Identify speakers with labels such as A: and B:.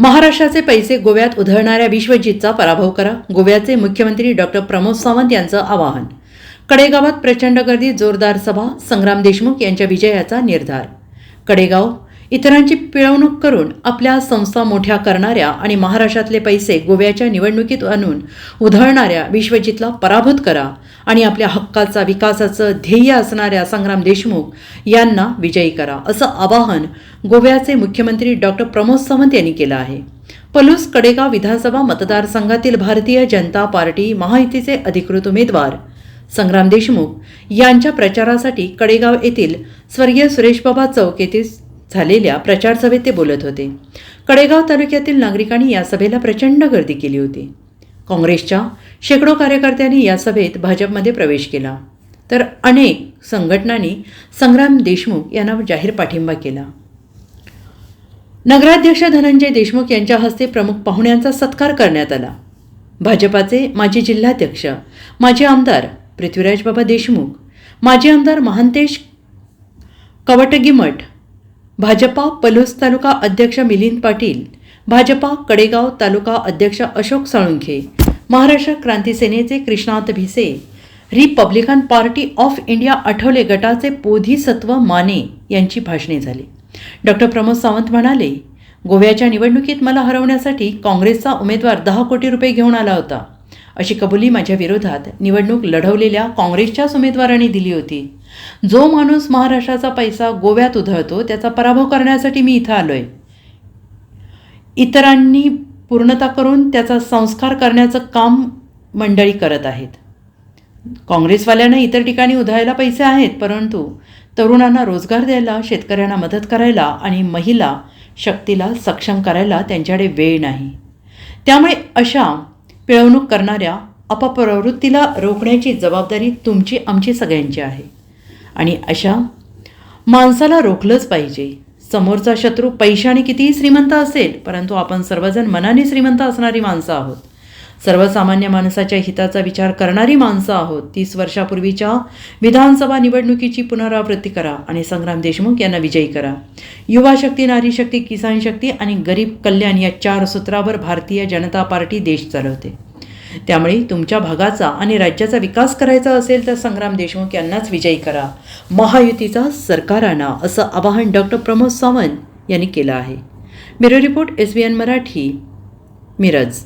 A: महाराष्ट्राचे पैसे गोव्यात उधळणाऱ्या विश्वजितचा पराभव करा. गोव्याचे मुख्यमंत्री डॉक्टर प्रमोद सावंत यांचं आवाहन. कडेगावात प्रचंड गर्दी जोरदार सभा संग्राम देशमुख यांच्या विजयाचा निर्धार. कडेगाव इतरांची पिळवणूक करून आपल्या संस्था मोठ्या करणाऱ्या आणि महाराष्ट्रातले पैसे गोव्याच्या निवडणुकीत आणून उधळणाऱ्या विश्वजितला पराभूत करा आणि आपल्या हक्काचा विकासाचं ध्येय असणाऱ्या संग्राम देशमुख यांना विजयी करा असं आवाहन गोव्याचे मुख्यमंत्री डॉक्टर प्रमोद सावंत यांनी केलं आहे. पलूस कडेगाव विधानसभा मतदारसंघातील भारतीय जनता पार्टी महायुतीचे अधिकृत उमेदवार संग्राम देशमुख यांच्या प्रचारासाठी कडेगाव येथील स्वर्गीय सुरेशबाबा चौक येथील झालेल्या प्रचारसभेत ते बोलत होते. कडेगाव तालुक्यातील नागरिकांनी या सभेला प्रचंड गर्दी केली होती. काँग्रेसच्या शेकडो कार्यकर्त्यांनी या सभेत भाजपमध्ये प्रवेश केला. तर अनेक संघटनांनी संग्राम देशमुख यांना जाहीर पाठिंबा केला. नगराध्यक्ष धनंजय देशमुख यांच्या हस्ते प्रमुख पाहुण्यांचा सत्कार करण्यात आला. भाजपाचे माजी जिल्हाध्यक्ष माजी आमदार पृथ्वीराजबाबा देशमुख माजी आमदार महांतेश कवटगिमठ भाजपा पलूस तालुका अध्यक्ष मिलिंद पाटील भाजपा कडेगाव तालुका अध्यक्ष अशोक साळुंखे महाराष्ट्र क्रांती सेनेचे Krishnat Bhise Republican Party of India Athawale गटाचे बोधिसत्व माने यांची भाषणे झाली. डॉक्टर प्रमोद सावंत म्हणाले गोव्याच्या निवडणुकीत मला हरवण्यासाठी काँग्रेसचा उमेदवार दहा कोटी रुपये घेऊन आला होता. अशी कबुली माझ्या विरोधात निवडणूक लढवलेल्या काँग्रेसच्याच उमेदवारांनी दिली होती. जो माणूस महाराष्ट्राचा पैसा गोव्यात उधळतो त्याचा पराभव करण्यासाठी मी इथं आलो आहे इतरांनी पूर्णता करून त्याचा संस्कार करण्याचं काम मंडळी करत आहेत. काँग्रेसवाल्यांना इतर ठिकाणी उधळायला पैसे आहेत परंतु तरुणांना रोजगार द्यायला शेतकऱ्यांना मदत करायला आणि महिला शक्तीला सक्षम करायला त्यांच्याकडे वेळ नाही. त्यामुळे अशा पिळवणूक करणाऱ्या अपप्रवृत्तीला रोखण्याची जबाबदारी तुमची आमची सगळ्यांची आहे. आणि अशा माणसाला रोखलंच पाहिजे. समोरचा शत्रू पैशाने कितीही श्रीमंत असेल परंतु आपण सर्वजण मनाने श्रीमंत असणारी माणसं आहोत. सर्वसामान्य माणसाच्या हिताचा विचार करणारी माणसं आहोत. तीस वर्षापूर्वीच्या विधानसभा निवडणुकीची पुनरावृत्ती करा आणि संग्राम देशमुख यांना विजयी करा. युवा शक्ती नारी शक्ती किसान शक्ती आणि गरीब कल्याण या चार सूत्रावर भारतीय जनता पार्टी देश चालवते. त्यामुळे तुमच्या भागाचा आणि राज्याचा विकास करायचा असेल तर संग्राम देशमुख यांनाच विजयी करा. महायुतीचा सरकार आणा असं आवाहन डॉक्टर प्रमोद सावंत यांनी केलं आहे. Bureau report S B N Marathi Miraj.